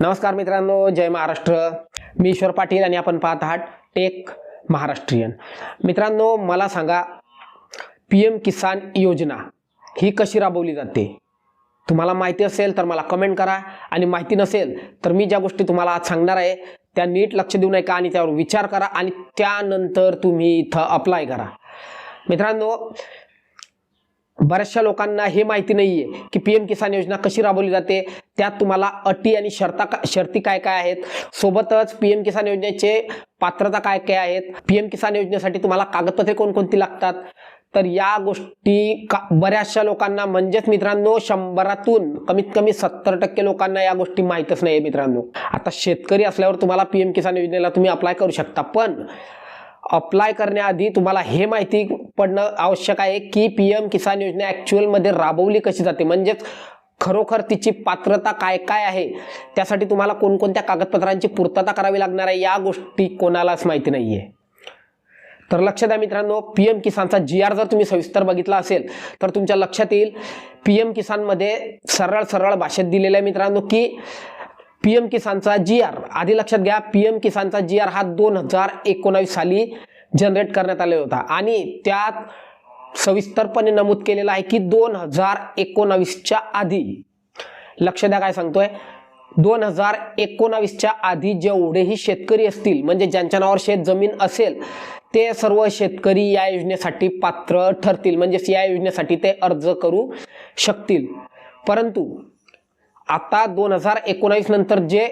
नमस्कार मित्रांनो जय महाराष्ट्र. मी ईश्वर पाटील आणि आपण पाहत आहात टेक महाराष्ट्रीयन. मित्रांनो मला सांगा पी एम किसान योजना ही कशी राबवली जाते? तुम्हाला माहिती असेल तर मला कमेंट करा. आणि माहिती नसेल तर मी ज्या गोष्टी तुम्हाला आज सांगणार आहे त्या नीट लक्ष देऊ नका आणि त्यावर विचार करा आणि त्यानंतर तुम्ही इथं अप्लाय करा. मित्रांनो बऱ्याचशा लोकांना हे माहिती नाही आहे की पी एम किसान योजना कशी राबवली जाते. त्यात तुम्हाला अटी आणि शर्ता का शर्ती काय काय आहेत? सोबतच पी एम किसान योजनेचे पात्रता काय काय आहेत? पी एम किसान योजनेसाठी तुम्हाला कागदपत्रे कोणकोणती लागतात? तर या गोष्टी का बऱ्याचशा लोकांना म्हणजेच मित्रांनो शंभरातून कमीत कमी सत्तर टक्के लोकांना या गोष्टी माहीतच नाही मित्रांनो. आता शेतकरी असल्यावर तुम्हाला पी एम किसान योजनेला तुम्ही अप्लाय करू शकता. पण अप्लाय करण्याआधी तुम्हाला हे माहिती पडणं आवश्यक आहे की पी एम किसान योजना ॲक्च्युअलमध्ये राबवली कशी जाते? म्हणजेच खरोखर तिची पात्रता काय काय आहे? त्यासाठी तुम्हाला कोणकोणत्या कागदपत्रांची पूर्तता करावी लागणार आहे? या गोष्टी कोणालाच माहिती नाही आहे तर लक्ष द्या मित्रांनो पी एम किसानचा जी आर जर तुम्ही सविस्तर बघितला असेल तर तुमच्या लक्षात येईल पी एम किसानमध्ये सरळ सरळ भाषेत दिलेलं आहे मित्रांनो की पी एम किसानचा जी आर आधी लक्षात घ्या पी एम किसानचा जी आर हा दोन हजार एकोणावीस साली जनरेट करण्यात आलेला होता. आणि त्यात सविस्तरपणे नमूद केलेलं आहे की दोन हजार एकोणावीसच्या आधी लक्ष द्या काय सांगतोय. दोन हजार एकोणावीसच्या आधी जेवढेही शेतकरी असतील म्हणजे ज्यांच्या नावावर शेत जमीन असेल ते सर्व शेतकरी या योजनेसाठी पात्र ठरतील. म्हणजेच या योजनेसाठी ते अर्ज करू शकतील. परंतु आता दोन हजार एकोणावीस नंतर जे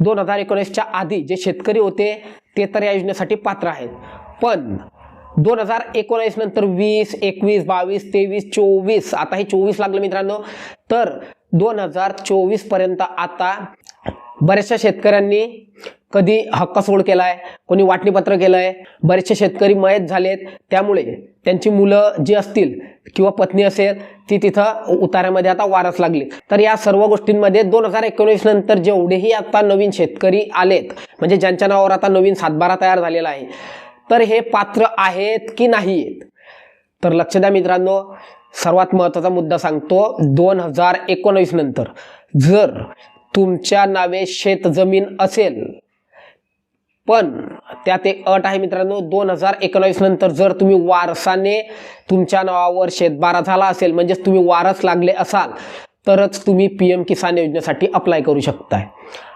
दोन हजार एकोणीसच्या आधी जे शेतकरी होते ते तर या योजनेसाठी पात्र आहेत. पण दोन हजार एकोणावीस नंतर वीस एकवीस बावीस तेवीस चोवीस आता हे चोवीस लागलं मित्रांनो तर दोन हजार चोवीसपर्यंत आता बऱ्याचशा शेतकऱ्यांनी कधी हक्क सोड केलाय कोणी वाटणीपत्र केलंय बरेचसे शेतकरी मयत झालेत. त्यामुळे त्यांची मुलं जी असतील किंवा पत्नी असेल ती तिथं उतारामध्ये आता वारस लागली. तर या सर्व गोष्टींमध्ये दोन हजार एकोणीस नंतर जेवढेही आता नवीन शेतकरी आलेत म्हणजे ज्यांच्या नावावर आता नवीन सातबारा तयार झालेला आहे तर हे पात्र आहेत की नाही आहेत तर लक्ष द्या मित्रांनो सर्वात महत्त्वाचा मुद्दा सांगतो दोन हजार एकोणवीस नंतर जर तुमच्या नावे शेतजमीन असेल पण त्यात एक अट आहे मित्रांनो दोन हजार एकोणावीस नंतर जर तुम्ही वारसाने तुमच्या नावावर शेतबारा झाला असेल म्हणजेच तुम्ही वारस लागले असाल तरच तुम्ही पी एम किसान योजनेसाठी अप्लाय करू शकताय.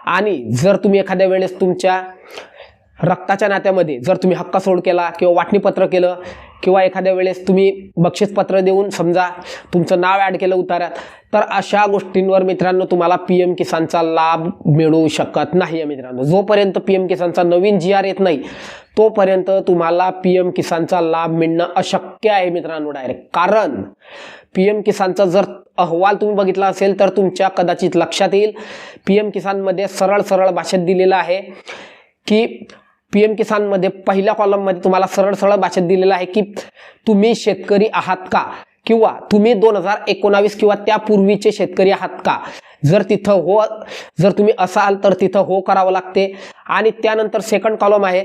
आणि जर तुम्ही एखाद्या वेळेस तुमच्या रक्ताच्या नात्यामध्ये जर तुम्ही हक्क सोड केला किंवा वाटणीपत्र केलं किंवा एखाद्या वेळेस तुम्ही बक्षीसपत्र देऊन समजा तुमचं नाव ॲड केलं उतारात तर अशा गोष्टींवर मित्रांनो तुम्हाला पी एम किसानचा लाभ मिळू शकत नाही आहे मित्रांनो. जोपर्यंत पी एम किसानचा नवीन जी आर येत नाही तोपर्यंत तुम्हाला पी एम किसानचा लाभ मिळणं अशक्य आहे मित्रांनो डायरेक्ट कारण पी एम किसानचा जर अहवाल तुम्ही बघितला असेल तर तुमच्या कदाचित लक्षात येईल पी एम किसानमध्ये सरळ सरळ भाषेत दिलेलं आहे की पी एम किसानमध्ये पहिल्या कॉलममध्ये तुम्हाला सरळ सरळ भाषेत दिलेलं आहे की तुम्ही शेतकरी आहात का? किंवा तुम्ही दोन हजार एकोणावीस किंवा त्यापूर्वीचे शेतकरी आहात का? जर तिथं हो जर तुम्ही असाल तर तिथं हो करावं लागते. आणि त्यानंतर सेकंड कॉलम आहे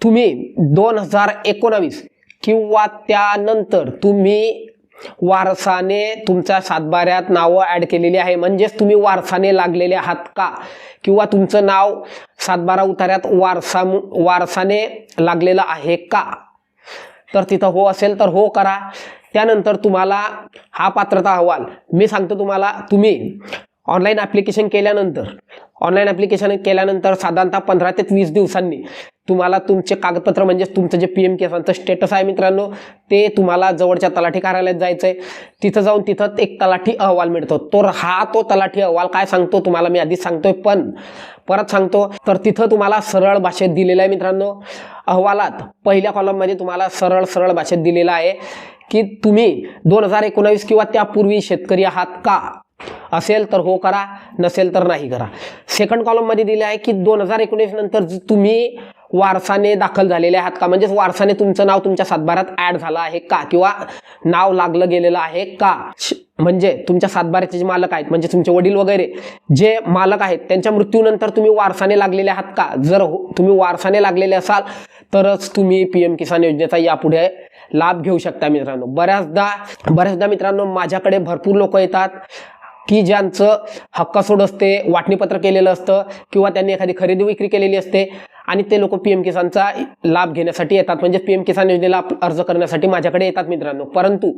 तुम्ही दोन हजार एकोणावीस किंवा त्यानंतर तुम्ही वारसाने तुमच्या सातबाऱ्यात नावं ॲड केलेली आहे. म्हणजेच तुम्ही वारसाने लागलेले आहात का? किंवा तुमचं नाव सातबारा उतार्यात वारसा वारसाने लागलेलं आहे का? तर तिथं हो असेल तर हो करा. त्यानंतर तुम्हाला हा पात्रता अहवाल. मी सांगतो तुम्हाला तुम्ही ऑनलाईन ॲप्लिकेशन केल्यानंतर ऑनलाईन ॲप्लिकेशन केल्यानंतर साधारणतः पंधरा ते वीस दिवसांनी तुम्हाला तुमचे कागदपत्र म्हणजे तुमचं जे पी एम केसांचं स्टेटस आहे मित्रांनो ते तुम्हाला जवळच्या तलाठी कार्यालयात जायचं आहे तिथं जाऊन तिथं एक तलाठी अहवाल मिळतो. तो हा तो तलाठी अहवाल काय सांगतो तुम्हाला मी आधीच सांगतोय पण परत सांगतो. तर तिथं तुम्हाला सरळ भाषेत दिलेलं आहे मित्रांनो अहवालात. पहिल्या कॉलममध्ये तुम्हाला सरळ सरळ भाषेत दिलेलं आहे की तुम्ही दोन हजार एकोणावीस किंवा त्यापूर्वी शेतकरी आहात का? असेल तर हो करा नसेल तर नाही करा. सेकंड कॉलममध्ये दिले आहे की दोन हजार एकोणीस नंतर तुम्ही वारसाने दाखल झालेले आहात का? म्हणजेच वारसाने तुमचं नाव तुमच्या सातबाऱ्यात ॲड झालं आहे का? किंवा नाव लागलं गेलेलं आहे का? श- म्हणजे तुमच्या सातबाऱ्याचे जे मालक आहेत म्हणजे तुमचे वडील वगैरे जे मालक आहेत त्यांच्या मृत्यूनंतर तुम्ही वारसाने लागलेले आहात का? जर हो- तुम्ही वारसाने लागलेले असाल तरच तुम्ही पी एम किसान योजनेचा यापुढे लाभ घेऊ शकता मित्रांनो. बऱ्याचदा बऱ्याचदा मित्रांनो माझ्याकडे भरपूर लोक येतात की ज्यांचं हक्कासोड असते वाटणीपत्र केलेलं असतं किंवा त्यांनी एखादी खरेदी विक्री केलेली असते. आणि ते लोक पी एम किसानचा लाभ घेण्यासाठी येतात. म्हणजे पी एम किसान योजनेला अर्ज करण्यासाठी माझ्याकडे येतात मित्रांनो. परंतु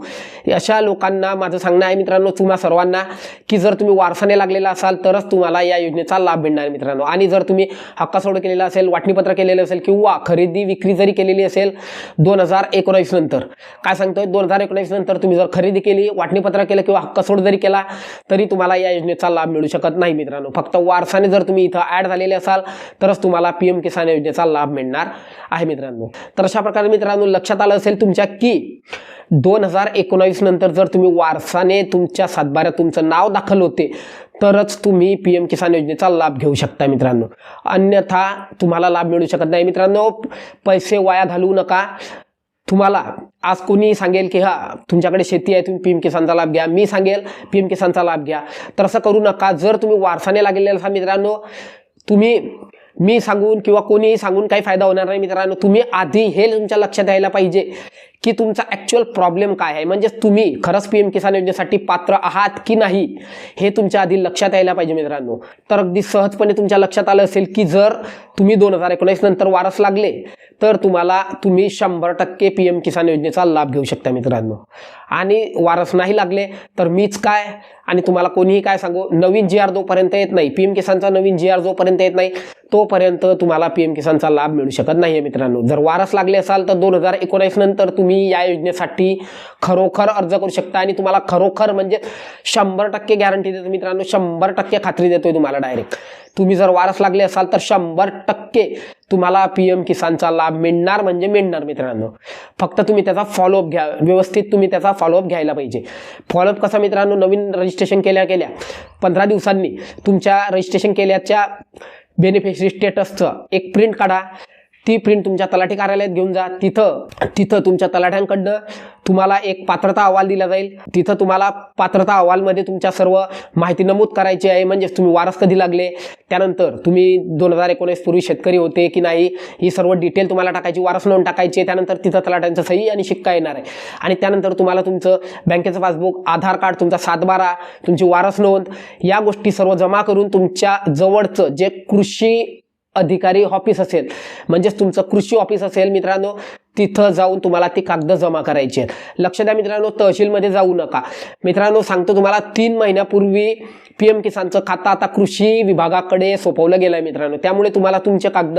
अशा लोकांना माझं सांगणं आहे मित्रांनो तुम्हा सर्वांना की जर तुम्ही वारसाने लागलेला असाल तरच तुम्हाला या योजनेचा लाभ मिळणार मित्रांनो. आणि जर तुम्ही हक्कासोड केलेला असेल वाटणीपत्र केलेलं असेल किंवा खरेदी विक्री जरी केलेली असेल दोन हजार एकोणावीस नंतर. काय सांगतोय? दोन हजार एकोणावीस नंतर तुम्ही जर खरेदी केली वाटणीपत्र केलं किंवा हक्कासोड जरी केला तरी तुम्हाला या योजनेचा लाभ मिळू शकत नाही मित्रांनो. फक्त वारसाने जर तुम्ही इथं ॲड झालेले असाल तरच तुम्हाला पी एम किसान योजनेचा लाभ मिळणार आहे मित्रांनो. तर अशा प्रकारे मित्रांनो लक्षात आलं असेल तुमच्या की दोन हजार एकोणावीस नंतर जर तुम्ही वारसाने तुमच्या सातबाऱ्यात तुमचं नाव दाखल होते तरच तुम्ही पी एम किसान योजनेचा लाभ घेऊ शकता मित्रांनो. अन्यथा तुम्हाला लाभ मिळू शकत नाही मित्रांनो. पैसे वाया घालवू नका. तुम्हाला आज कोणी सांगेल की हा तुमच्याकडे शेती आहे तुम्ही पी एम किसानचा लाभ घ्या. मी सांगेल पी एम किसानचा लाभ घ्या. तर असं करू नका. जर तुम्ही वारसाने लागलेले असाल मित्रांनो तुम्ही मी सांगून किंवा कोणीही सांगून काही फायदा होणार नाही मित्रांनो. तुम्ही आधी हे तुमच्या लक्षात यायला पाहिजे की तुमचा ॲक्च्युअल प्रॉब्लेम काय आहे. म्हणजेच तुम्ही खरंच पी एम किसान योजनेसाठी पात्र आहात की नाही हे तुमच्या आधी लक्षात यायला पाहिजे मित्रांनो. तर अगदी सहजपणे तुमच्या लक्षात आलं असेल की जर तुम्ही दोन हजार एकोणीस नंतर वारस लागले तर तुम्हाला तुम्ही शंभर टक्के पी एम किसान योजनेचा लाभ घेऊ शकता मित्रांनो. आणि वारस नाही लागले तर मीच काय? आणि तुम्हाला कोणीही काय सांगू? नवीन जी आर जोपर्यंत येत नाही पी एम किसानचा नवीन जी आर जोपर्यंत येत नाही तोपर्यंत तुम्हाला पी एम किसानचा लाभ मिळू शकत नाही आहे मित्रांनो. जर वारस लागले असाल तर दोन हजार एकोणीस नंतर तुम्ही या योजनेसाठी खरोखर अर्ज करू शकता. आणि तुम्हाला खरोखर म्हणजे शंभर टक्के गॅरंटी देतो मित्रांनो. शंभर टक्के खात्री देतोय तुम्हाला डायरेक्ट तुम्ही जर वारस लागले असाल तर शंभर टक्के तुम्हाला पी एम किसानचा लाभ मिळणार म्हणजे मिळणार मित्रांनो. फक्त तुम्ही त्याचा फॉलोअप घ्या व्यवस्थित तुम्ही त्याचा फॉलोअप घ्यायला पाहिजे. फॉलोअप कसा मित्रांनो नवीन रजिस्ट्रेशन केल्या केल्या. पंधरा दिवसांनी तुमच्या रजिस्ट्रेशन केल्याच्या बेनिफिशरी स्टेटसचं एक प्रिंट काढा. ती प्रिंट तुमच्या तलाठी कार्यालयात घेऊन जा. तिथं तिथं तुमच्या तलाठ्यांकडनं तुम्हाला एक पात्रता अहवाल दिला जाईल. तिथं तुम्हाला पात्रता अहवालमध्ये तुमच्या सर्व माहिती नमूद करायची आहे. म्हणजेच तुम्ही वारस कधी लागले? त्यानंतर तुम्ही दोन हजार एकोणीस पूर्वी शेतकरी होते की नाही? ही सर्व डिटेल तुम्हाला टाकायची वारस नोंद टाकायची आहे. त्यानंतर तिथं तलाठ्यांचं सही आणि शिक्का येणार आहे. आणि त्यानंतर तुम्हाला तुमचं बँकेचं पासबुक आधार कार्ड तुमचा सातबारा तुमची वारस नोंद या गोष्टी सर्व जमा करून तुमच्या जवळचं जे कृषी अधिकारी ऑफिस असेल. म्हणजेच तुमचं कृषी ऑफिस असेल मित्रांनो तिथं जाऊन तुम्हाला ती कागद जमा करायची आहेत. लक्ष द्या मित्रांनो तहसीलमध्ये जाऊ नका. मित्रांनो सांगतो तुम्हाला तीन महिन्यापूर्वी पी एम किसानचं खातं आता कृषी विभागाकडे सोपवलं गेलं आहे मित्रांनो. त्यामुळे तुम्हाला तुमचे कागद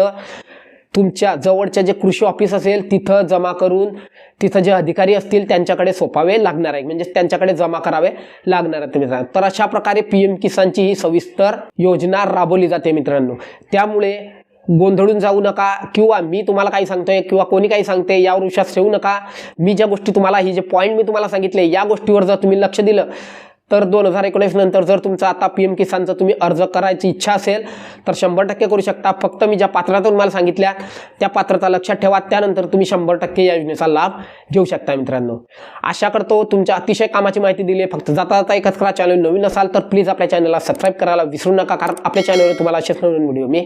तुमच्या जवळच्या जे कृषी ऑफिस असेल तिथं जमा करून तिथं जे अधिकारी असतील त्यांच्याकडे सोपावे लागणार आहे म्हणजे त्यांच्याकडे जमा करावे लागणार आहे मित्रांनो तर अशा प्रकारे पी एम किसानची ही सविस्तर योजना राबवली जाते मित्रांनो. त्यामुळे गोंधळून जाऊ नका किंवा मी तुम्हाला काही सांगतोय किंवा कोणी काही सांगते यावर विश्वास ठेवू नका. मी ज्या गोष्टी तुम्हाला ही जे पॉईंट मी तुम्हाला सांगितले या गोष्टीवर जर तुम्ही लक्ष दिलं तर दोन हजार एकोणीस नंतर जर तुमचा आता पी एम किसानचं तुम्ही अर्ज करायची इच्छा असेल तर शंभर टक्के करू शकता. फक्त मी ज्या पात्रातून मला सांगितल्या त्या पात्रता लक्षात ठेवा. त्यानंतर तुम्ही शंभर टक्के या योजनेचा लाभ घेऊ शकता मित्रांनो. आशा करतो तुमच्या अतिशय कामाची माहिती दिली आहे. फक्त जाता जाता एकच करा. चॅनल नवीन असाल तर प्लीज आपल्या चॅनलला सबस्क्राईब करायला विसरू नका कारण आपल्या चॅनलवर तुम्हाला असेच नवीन व्हिडिओ मी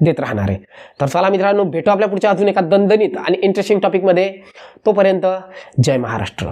देत राहणार आहे. तर चला मित्रांनो भेटू आपल्या पुढच्या अजून एका दणदणीत आणि इंटरेस्टिंग टॉपिकमध्ये तोपर्यंत जय महाराष्ट्र.